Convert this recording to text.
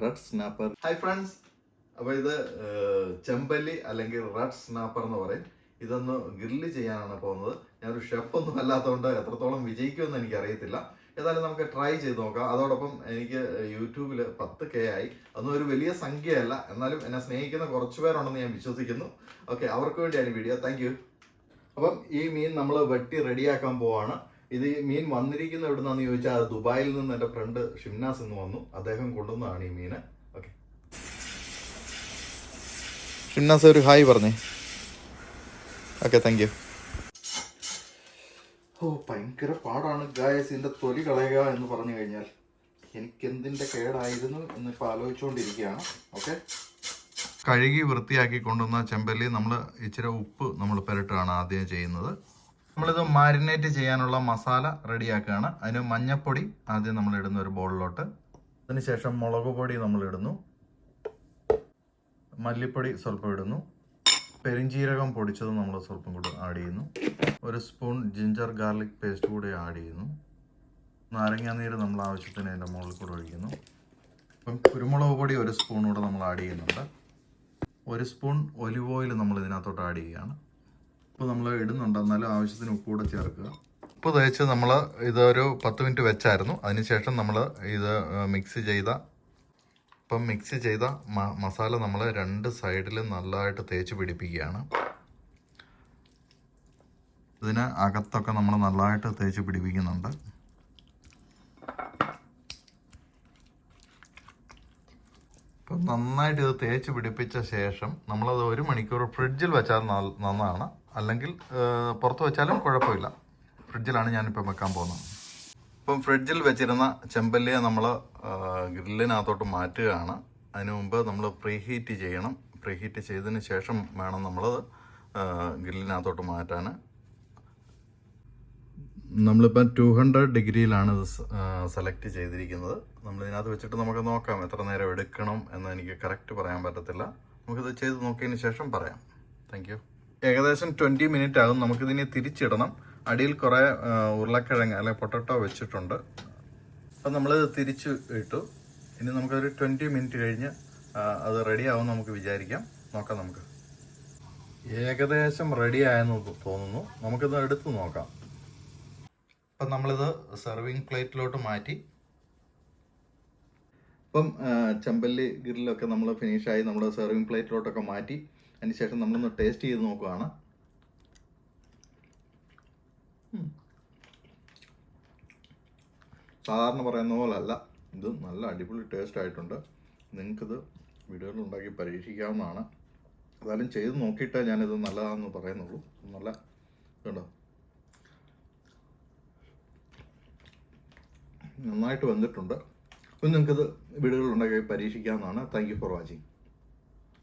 Red snapper hi friends അപ്പോൾ ഇത് ചെമ്പല്ലി അല്ലെങ്കിൽ റെഡ് സ്നാപ്പർ എന്ന് പറയും. ഇതൊന്ന് ഗ്രില്ല് ചെയ്യാനാണ് പോകുന്നത്. ഞാനൊരു ഷെഫ് ഒന്നും അല്ലാത്തതുകൊണ്ട് എത്രത്തോളം വിജയിക്കുമെന്ന് എനിക്ക് അറിയത്തില്ല ഏതായാലും നമുക്ക് ട്രൈ ചെയ്ത് നോക്കാം. അതോടൊപ്പം എനിക്ക് യൂട്യൂബിൽ പത്ത് കെ ആയി. അതൊന്നും ഒരു വലിയ സംഖ്യയല്ല. എന്നാലും എന്നെ സ്നേഹിക്കുന്ന കുറച്ച് പേരുണ്ടെന്ന് ഞാൻ വിശ്വസിക്കുന്നു. ഓക്കെ അവർക്ക് വേണ്ടിയാണ് ഈ വീഡിയോ താങ്ക് അപ്പം ഈ മീൻ നമ്മൾ വെട്ടി റെഡിയാക്കാൻ പോവാണ്. ഇത് ഈ മീൻ വന്നിരിക്കുന്ന എവിടുന്നാന്ന് ചോദിച്ചാൽ അത് ദുബായിൽ നിന്ന് എന്റെ ഫ്രണ്ട് ഷിംനാസ് എന്ന് വന്നു. അദ്ദേഹം കൊണ്ടുവന്നതാണ് ഈ മീന്. ഓക്കെ ഷിംനാസ് ഒരു ഹായ് പറഞ്ഞേ. ഓക്കെ താങ്ക് യു ഓ ഭയങ്കര പാടാണ് ഗായസ് ഇതിന്റെ തൊലി കളയുക എന്ന് പറഞ്ഞു കഴിഞ്ഞാൽ. എനിക്ക് എന്തിന്റെ കേടായിരുന്നു എന്നിപ്പോൾ ആലോചിച്ചുകൊണ്ടിരിക്കുകയാണ് ഓക്കെ കഴുകി വൃത്തിയാക്കി കൊണ്ടുവന്ന ചെമ്പല്ലി നമ്മൾ ഇച്ചിരി ഉപ്പ് നമ്മൾ പുരട്ടുകയാണ് ആദ്യം ചെയ്യുന്നത്. നമ്മളിത് മാരിനേറ്റ് ചെയ്യാനുള്ള മസാല റെഡിയാക്കുകയാണ് അതിന് മഞ്ഞപ്പൊടി ആദ്യം നമ്മൾ ഇടുന്ന ഒരു ബോളിലോട്ട് അതിനുശേഷം മുളക് പൊടി നമ്മൾ ഇടുന്നു മല്ലിപ്പൊടി സ്വല്പം ഇടുന്നു. പെരിഞ്ചീരകം പൊടിച്ചത് നമ്മൾ സ്വല്പം കൂടി ആഡ് ചെയ്യുന്നു. ഒരു സ്പൂൺ ജിഞ്ചർ ഗാർലിക് പേസ്റ്റ് കൂടി ആഡ് ചെയ്യുന്നു. നാരങ്ങാനീര് നമ്മൾ ആവശ്യത്തിന് അതിന്റെ മുകളിൽ കൂടെ ഒഴിക്കുന്നു. അപ്പം കുരുമുളക് പൊടി ഒരു സ്പൂൺ കൂടെ നമ്മൾ ആഡ് ചെയ്യുന്നുണ്ട്. ഒരു സ്പൂൺ ഒലിവ് ഓയിൽ നമ്മൾ ഇതിനകത്തോട്ട് ആഡ് ചെയ്യുകയാണ്. ഉപ്പ് നമ്മൾ ഇടുന്നുണ്ട്. എന്നാലും ആവശ്യത്തിന് ഉപ്പ് കൂടെ ചേർക്കുക. ഉപ്പ് തേച്ച് നമ്മൾ ഇതൊരു പത്ത് മിനിറ്റ് വെച്ചായിരുന്നു. അതിനുശേഷം നമ്മൾ ഇത് മിക്സ് ചെയ്ത ഇപ്പം മിക്സ് ചെയ്ത മസാല നമ്മൾ രണ്ട് സൈഡിലും നല്ലതായിട്ട് തേച്ച് പിടിപ്പിക്കുകയാണ്. ഇതിന് അകത്തൊക്കെ നമ്മൾ നല്ലതായിട്ട് തേച്ച് പിടിപ്പിക്കുന്നുണ്ട്. നന്നായിട്ട് ഇത് തേച്ച് പിടിപ്പിച്ച ശേഷം നമ്മളത് ഒരു മണിക്കൂർ ഫ്രിഡ്ജിൽ വെച്ചാൽ നന്നാണ്. അല്ലെങ്കിൽ പുറത്ത് വെച്ചാലും കുഴപ്പമില്ല. ഫ്രിഡ്ജിലാണ് ഞാനിപ്പോൾ വെക്കാൻ പോകുന്നത്. ഇപ്പം ഫ്രിഡ്ജിൽ വെച്ചിരുന്ന ചെമ്പല്ലിയെ നമ്മൾ ഗ്രില്ലിനകത്തോട്ട് മാറ്റുകയാണ്. അതിനു മുമ്പ് നമ്മൾ പ്രീ ഹീറ്റ് ചെയ്യണം. പ്രീ ഹീറ്റ് ചെയ്തതിന് ശേഷം വേണം നമ്മൾ ഗ്രില്ലിനകത്തോട്ട് മാറ്റാൻ. നമ്മളിപ്പം ടു ഹൺഡ്രഡ് ഡിഗ്രിയിലാണ് ഇത് സെലക്ട് ചെയ്തിരിക്കുന്നത്. നമ്മൾ ഇതിനകത്ത് വെച്ചിട്ട് നമുക്ക് നോക്കാം എത്ര നേരം എടുക്കണം എന്ന് എനിക്ക് കറക്റ്റ് പറയാൻ പറ്റത്തില്ല. നമുക്കിത് ചെയ്ത് നോക്കിയതിന് ശേഷം പറയാം. താങ്ക് ഏകദേശം ട്വന്റി മിനിറ്റ് ആകും. നമുക്കിതിനെ തിരിച്ചിടണം. അടിയിൽ കുറേ ഉരുളക്കിഴങ്ങ് അല്ലെ പൊട്ടറ്റോ വെച്ചിട്ടുണ്ട്. അപ്പം നമ്മൾ തിരിച്ച് ഇട്ടു. ഇനി നമുക്കൊരു ട്വന്റി മിനിറ്റ് കഴിഞ്ഞ് അത് റെഡി ആവും നമുക്ക് വിചാരിക്കാം. നോക്കാം നമുക്ക്. ഏകദേശം റെഡി ആയെന്ന് തോന്നുന്നു. നമുക്കിത് എടുത്ത് നോക്കാം. അപ്പം നമ്മളിത് സെർവിങ് പ്ലേറ്റിലോട്ട് മാറ്റി. ഇപ്പം ചെമ്പല്ലി ഗ്രില്ലൊക്കെ നമ്മൾ ഫിനിഷായി നമ്മൾ സെർവിങ് പ്ലേറ്റിലോട്ടൊക്കെ മാറ്റി. അതിനുശേഷം നമ്മളൊന്ന് ടേസ്റ്റ് ചെയ്ത് നോക്കുവാണ്. ഉം. സാധാരണ പറയുന്ന പോലെ അല്ല ഇത് നല്ല അടിപൊളി ടേസ്റ്റ് ആയിട്ടുണ്ട്. നിങ്ങൾക്കിത് വീടുകളിൽ ഉണ്ടാക്കി പരീക്ഷിക്കാവുന്നതാണ്. ഏതായാലും ചെയ്ത് നോക്കിയിട്ടേ ഞാനിത് നല്ലതാണെന്ന് പറയുന്നുള്ളൂ. നല്ല ഇതുണ്ടോ നന്നായിട്ട് വന്നിട്ടുണ്ട്. അപ്പം നിങ്ങൾക്കിത് വീടുകളിൽ ഉണ്ടാക്കി പരീക്ഷിക്കാവുന്നതാണ്. Thank you for watching